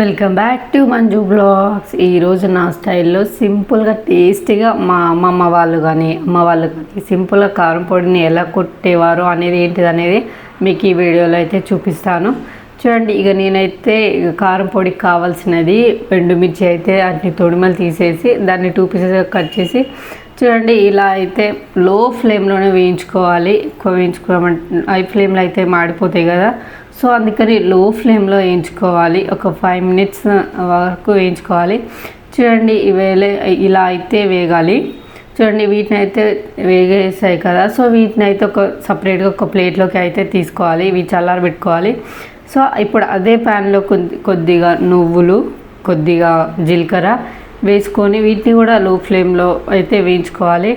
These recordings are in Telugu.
Welcome back to Manju blogs. ఈరోజు నా స్టైల్లో సింపుల్గా టేస్టీగా మా అమ్మమ్మ వాళ్ళు కానీ అమ్మ వాళ్ళు కానీ సింపుల్గా కారం పొడిని ఎలా కొట్టేవారు అనేది ఏంటిది అనేది మీకు ఈ వీడియోలో అయితే చూపిస్తాను. చూడండి ఇక నేనైతే ఇక కారం పొడికి కావాల్సినది ఎండుమిర్చి అయితే అన్ని తొడిమలు తీసేసి దాన్ని టూ పీసెస్ కట్ చేసి చూడండి ఇలా అయితే లో ఫ్లేమ్లోనే వేయించుకోవాలి. ఎక్కువ వేయించుకోమంటే హై ఫ్లేమ్లో అయితే మాడిపోతాయి కదా. సో అందుకని లో ఫ్లేమ్లో వేయించుకోవాలి. ఒక ఫైవ్ మినిట్స్ వరకు వేయించుకోవాలి. చూడండి ఇవేలే ఇలా అయితే వేగాలి. చూడండి వీటిని అయితే వేగేసాయి కదా. సో వీటిని అయితే ఒక సపరేట్గా ఒక ప్లేట్లోకి అయితే తీసుకోవాలి. ఇవి చల్లారి పెట్టుకోవాలి సో ఇప్పుడు అదే ప్యాన్లో కొద్ది కొద్దిగా నువ్వులు కొద్దిగా జీలకర్ర వేసుకొని వీటిని కూడా లో ఫ్లేమ్లో అయితే వేయించుకోవాలి.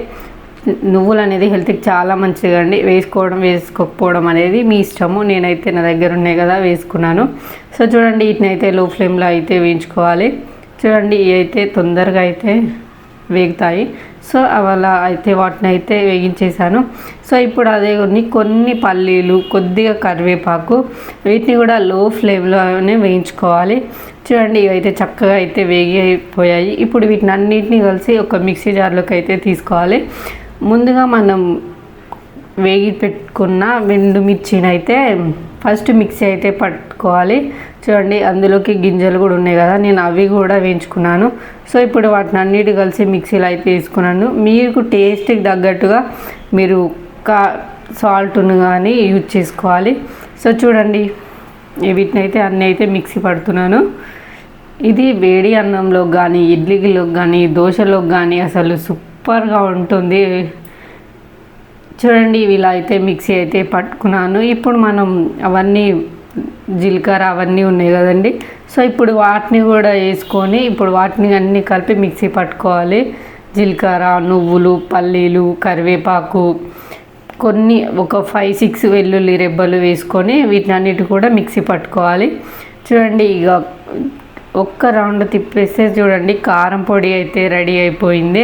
నువ్వులు అనేది హెల్త్కి చాలా మంచిది అండి. వేసుకోవడం వేసుకోకపోవడం అనేది మీ ఇష్టము. నేనైతే నా దగ్గర ఉన్నాయి కదా వేసుకున్నాను. సో చూడండి వీటిని అయితే లో ఫ్లేమ్లో అయితే వేయించుకోవాలి. చూడండి ఇవి అయితే తొందరగా అయితే వేగుతాయి. సో అలా అయితే వాటిని అయితే వేగించేసాను సో ఇప్పుడు అదే కొన్ని కొన్ని పల్లీలు కొద్దిగా కరివేపాకు వీటిని కూడా లో ఫ్లేమ్లోనే వేయించుకోవాలి. చూడండి ఇవైతే చక్కగా అయితే వేగిపోయాయి. ఇప్పుడు వీటిని అన్నిటిని కలిసి ఒక మిక్సీ జార్లోకి అయితే తీసుకోవాలి. ముందుగా మనం వేగి పెట్టుకున్న వెండు మిర్చిని అయితే ఫస్ట్ మిక్సీ అయితే పట్టుకోవాలి. చూడండి అందులోకి గింజలు కూడా ఉన్నాయి కదా నేను అవి కూడా వేయించుకున్నాను. సో ఇప్పుడు వాటిని అన్నిటి కలిసి మిక్సీలో అయితే తీసుకున్నాను మీకు టేస్ట్కి తగ్గట్టుగా మీరు కా సాల్ట్ను కానీ యూజ్ చేసుకోవాలి. సో చూడండి వీటిని అయితే అన్నీ అయితే మిక్సీ పడుతున్నాను. ఇది వేడి అన్నంలో కానీ ఇడ్లీలోకి కానీ దోశలోకి కానీ అసలు సూపర్గా ఉంటుంది. చూడండి ఇలా అయితే మిక్సీ అయితే పట్టుకున్నాను. ఇప్పుడు మనం అవన్నీ జీలకర్ర అవన్నీ ఉన్నాయి కదండి. సో ఇప్పుడు వాటిని కూడా వేసుకొని ఇప్పుడు వాటిని అన్నీ కలిపి మిక్సీ పట్టుకోవాలి. జీలకర్ర నువ్వులు పల్లీలు కరివేపాకు కొన్ని ఒక ఫైవ్ సిక్స్ వెల్లుల్లి రెబ్బలు వేసుకొని వీటిని అన్నిటి కూడా మిక్సీ పట్టుకోవాలి. చూడండి ఇక ఒక్క రౌండ్ తిప్పేస్తే చూడండి కారం పొడి అయితే రెడీ అయిపోయింది.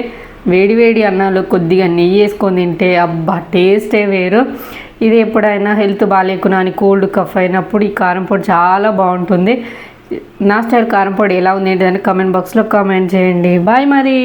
వేడి వేడి అన్నాలు కొద్దిగా నెయ్యి వేసుకొని తింటే అబ్బా టేస్టే వేరు. ఇది ఎప్పుడైనా హెల్త్ బాగాలేకున్నా అని కోల్డ్ కఫ్ అయినప్పుడు ఈ కారం పొడి చాలా బాగుంటుంది. నా స్టైల్ కారం పొడి ఎలా ఉంది ఏంటిదని కమెంట్ బాక్స్లో కామెంట్ చేయండి. బాయ్ మరి.